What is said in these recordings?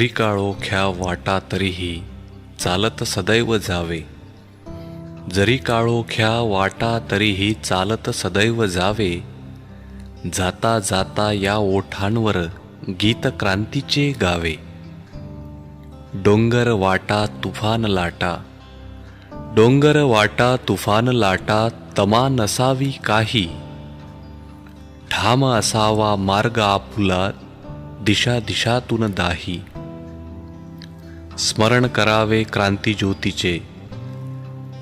जरी काळोख्या वाटा तरीही चालत सदैव जावे. जरी काळोख्या वाटा तरीही चालत सदैव जावे. जाता जाता या ओठांवर गीत क्रांतीचे गावे. डोंगर वाटा तुफान लाटा. डोंगर वाटा तुफान लाटा तमा नसावी काही. ठाम असावा मार्ग आपुला दिशा दिशातून दाही. स्मरण करावे क्रांती ज्योतीचे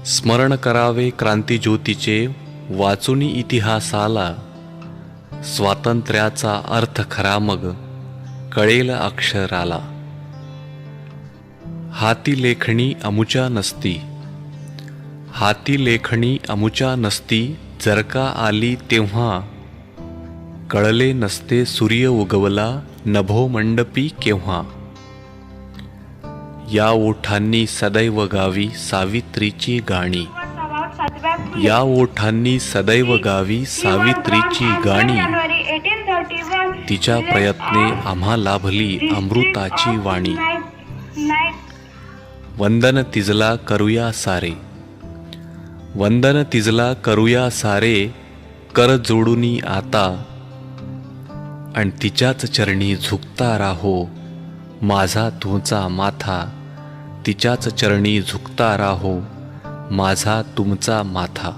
स्मरण करावे क्रांती ज्योतीचे वाचुनी इतिहासाला. स्वातंत्र्याचा अर्थ खरा मग कळेल अक्षराला. हाती लेखणी अमुच्या नसती. हाती लेखणी अमुच्या नसती जर का आली तेव्हा. कळले नसते सूर्य उगवला नभो मंडपी केव्हा. या ओठांनी सदैव गावी सावित्रीची गाणी. या ओठांनी सदैव गावी सावित्रीची गाणी. तिच्या प्रयत्ने आम्हा लाभली अमृताची वाणी. वंदन तिजला करूया सारे. वंदन तिजला करूया सारे कर जोडूनी आता. आणि तिच्याच चरणी झुकता राहो माझा तुमचा माथा. तिच्याच चरणी झुकता राहो माझा तुमचा माथा.